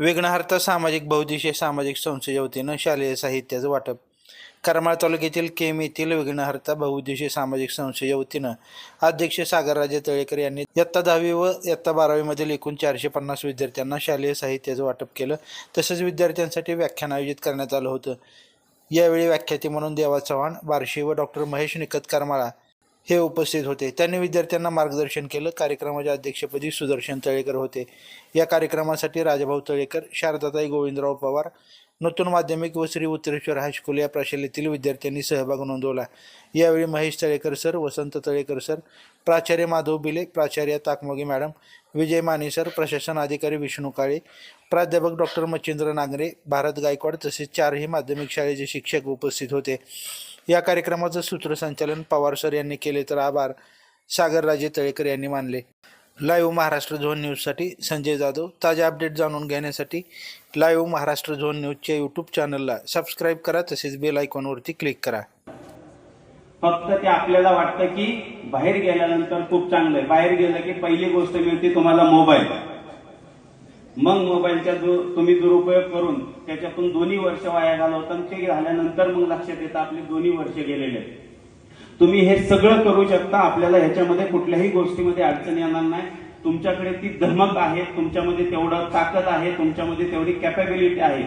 विघ्नहर्ता सामाजिक बहुद्देशीय सामाजिक संस्थेच्या वतीनं शालेय साहित्याचं वाटप. करमाळ तालुक्यातील केम येथील विघ्नहर्ता बहुउद्देशीय सामाजिक संस्थेच्या वतीनं अध्यक्ष सागरराजे तळेकर यांनी इयत्ता दहावी व इयत्ता बारावीमधील एकूण चारशे पन्नास विद्यार्थ्यांना शालेय साहित्याचं वाटप केलं. तसंच विद्यार्थ्यांसाठी व्याख्यान आयोजित करण्यात आलं होतं. यावेळी व्याख्याते म्हणून देवा चव्हाण बार्शी व डॉक्टर महेश निकत करमाळा हे उपस्थित होते. त्यांनी विद्यार्थ्यांना मार्गदर्शन केलं. कार्यक्रमाच्या अध्यक्षपदी सुदर्शन तळेकर होते. या कार्यक्रमासाठी राजाभाऊ तळेकर शारदाताई गोविंदराव पवार नूतन माध्यमिक व श्री उत्तरेश्वर हायस्कूल या प्रशालेतील विद्यार्थ्यांनी सहभाग नोंदवला. यावेळी महेश तळेकर सर वसंत तळेकर सर प्राचार्य माधव बिले प्राचार्य ताकमोगी मॅडम विजय माने सर प्रशासन अधिकारी विष्णू काळे प्राध्यापक डॉक्टर मच्छिंद्र नांगरे भारत गायकवाड तसेच चारही माध्यमिक शाळेचे शिक्षक उपस्थित होते. या कार्यक्रमाचं सूत्रसंचालन पवार सर यांनी केले तर आभार. सागरराजे तळेकर यांनी मानले. लाईव्ह महाराष्ट्र झोन न्यूजसाठी संजय जाधव. ताज्या अपडेट जाणून घेण्यासाठी लाईव्ह महाराष्ट्र झोन न्यूजच्या यूट्यूब चॅनलला सबस्क्राईब करा तसेच बेल आयकॉनवरती क्लिक करा. फक्त ते आपल्याला वाटतं की बाहेर गेल्यानंतर खूप चांगलं आहे. बाहेर गेलं की पहिली गोष्ट मिळते तुम्हाला मोबाईल मग मोबाईलचा जो तुम्ही दुरुपयोग करून त्याच्यातून दोन्ही वर्ष वाया घालवता आणि ते झाल्यानंतर मग लक्षात येतं आपले दोन्ही वर्ष गेलेले आहेत. तुम्ही हे सगळं करू शकता. आपल्याला ह्याच्यामध्ये कुठल्याही गोष्टीमध्ये अडचण येणार नाही. तुमच्याकडे ती धमक आहे. तुमच्यामध्ये तेवढं ताकद आहे. तुमच्यामध्ये तेवढी कॅपॅबिलिटी आहे.